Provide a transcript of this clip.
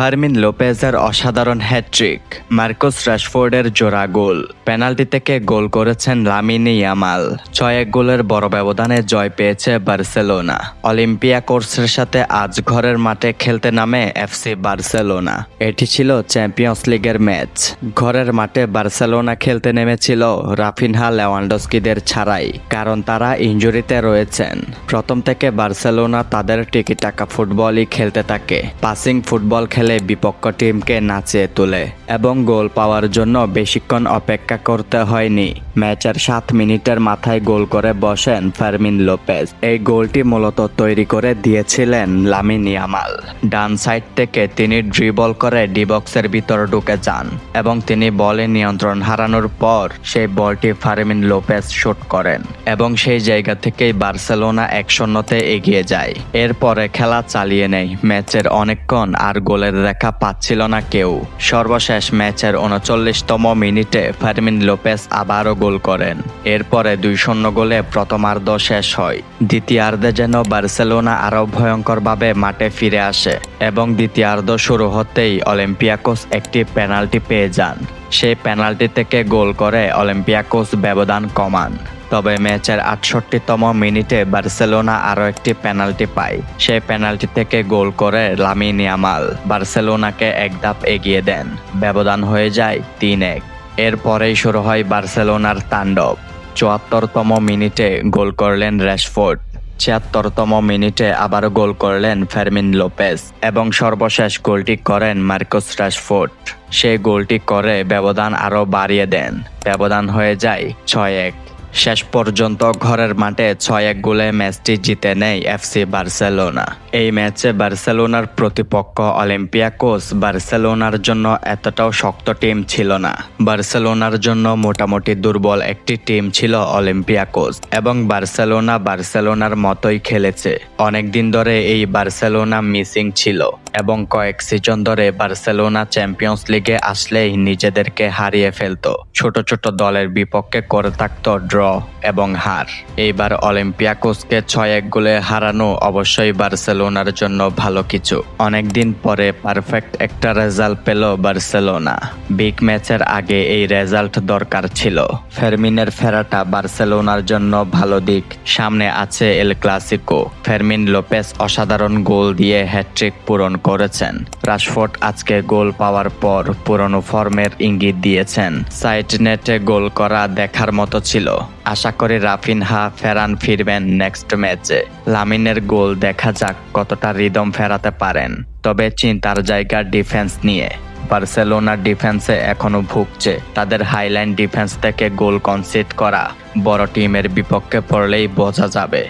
Fermin লোপেজের অসাধারণ hat trick Marcos রাশফোর্ডের জোড়া গোল। Penalty থেকে গোল করেছেন লামিনি ইয়ামাল। ছয় এক গোলের বড় ব্যবধানে জয় পেয়েছে বার্সেলোনা। অলিম্পিয়া কোর্সের সাথে আজ ঘরের মাঠে খেলতে নামে এফসি বার্সেলোনা। এটি ছিল চ্যাম্পিয়ন্স লিগের ম্যাচ। ঘরের মাঠে বার্সেলোনা খেলতে নেমেছিল রাফিনহা লেওয়ান্ডস্কিদের ছাড়াই, কারণ তারা ইঞ্জুরিতে রয়েছেন। প্রথম থেকে বার্সেলোনা তাদের টিকি টাকা ফুটবলই খেলতে থাকে। পাসিং ফুটবল খেলে বিপক্ষ টিমকে নাচিয়ে তোলে এবং গোল পাওয়ার জন্য বেশিক্ষণ অপেক্ষা করতে হয়নি। ম্যাচের সাত মিনিটের মাথায় গোল করে বসেন ফার্মিন লোপেজ। এই গোলটি মূলত তৈরি করে দিয়েছিলেন লামিন ইয়ামাল। ডান সাইড থেকে তিনি ড্রিবল করে ডিবক্সের ভিতর ঢুকে যান এবং তিনি বলে নিয়ন্ত্রণ হারানোর পর সেই বলটি ফার্মিন লোপেজ শুট করেন এবং সেই জায়গা থেকেই বার্সেলোনা এক শূন্যতে এগিয়ে যায়। এরপরে খেলা চালিয়ে নেয়। ম্যাচের অনেকক্ষণ আর গোলের দেখা পাচ্ছিল না কেউ। সর্বশেষ ম্যাচের উনচল্লিশতম মিনিটে ফার্মিন লোপেস আবারও গোল করেন। এরপরে দুই শূন্য গোলে প্রথমার্ধ শেষ হয়। দ্বিতীয়ার্ধে যেন বার্সেলোনা আরও ভয়ঙ্করভাবে মাঠে ফিরে আসে এবং দ্বিতীয়ার্ধ শুরু হতেই অলিম্পিয়াকোস একটি পেনাল্টি পেয়ে যান। সেই পেনাল্টি থেকে গোল করে অলিম্পিয়াকোস ব্যবধান কমান। তবে ম্যাচের আটষট্টিতম মিনিটে বার্সেলোনা আরও একটি পেনাল্টি পায়। সেই পেনাল্টি থেকে গোল করে লামিন ইয়ামাল বার্সেলোনাকে এক ধাপ এগিয়ে দেন। ব্যবধান হয়ে যায় তিন এক। এরপরেই শুরু হয় বার্সেলোনার তাণ্ডব। চুয়াত্তরতম মিনিটে গোল করলেন র্যাশফোর্ড। ছিয়াত্তরতম মিনিটে আবার গোল করলেন ফেরমিন লোপেস এবং সর্বশেষ গোলটি করেন মার্কোস রাশফোর্ড সেই গোলটি করে ব্যবধান আরও বাড়িয়ে দেন। ব্যবধান হয়ে যায় ছয় এক। শেষ পর্যন্ত ঘরের মাঠে ছয় এক গোলে ম্যাচটি জিতে নেয় এফসি বার্সেলোনা। এই ম্যাচে বার্সেলোনার প্রতিপক্ষ অলিম্পিয়াকোস বার্সেলোনার জন্য এতটাও শক্ত টিম ছিল না। বার্সেলোনার জন্য মোটামুটি দুর্বল একটি টিম ছিল অলিম্পিয়াকোস এবং বার্সেলোনা বার্সেলোনার মতোই খেলেছে। অনেকদিন ধরে এই বার্সেলোনা মিসিং ছিল। এবং কয়েক সিজন ধরে বার্সেলোনা চ্যাম্পিয়ন্স লিগে আসলেই নিজেদেরকে হারিয়ে ফেলতো। ছোট ছোট দলের বিপক্ষে করে থাকত ড্র এবং হার। এইবার অলিম্পিয়াকোসকে ছয় এক গোলে হারানো অবশ্যই বার্সেলোনার জন্য ভালো কিছু। অনেকদিন পরে পারফেক্ট একটা রেজাল্ট পেল বার্সেলোনা। বিগ ম্যাচের আগে এই রেজাল্ট দরকার ছিল। ফেরমিনের ফেরাটা বার্সেলোনার জন্য ভালো দিক। সামনে আছে এল ক্লাসিকো। ফেরমিন লোপেস অসাধারণ গোল দিয়ে হ্যাট্রিক পূরণ করেছেন। রাশফোর্ড আজকে গোল পাওয়ার পর পুরনো ফর্মের ইঙ্গিত দিয়েছেন। সাইড নেটে গোল করা দেখার মতো ছিল। আশা করি রাফিনহা ফেরান ফিরবেন নেক্সট ম্যাচে। লামিনের গোল দেখা যাক কতটা রিদম ফেরাতে পারেন। তবে চিন্তার জায়গা ডিফেন্স নিয়ে। বার্সেলোনার ডিফেন্সে এখনও ভুগছে তাদের হাইলাইন ডিফেন্স থেকে গোল কনসিড করা। বড় টিমের বিপক্ষে পড়লেই বোঝা যাবে।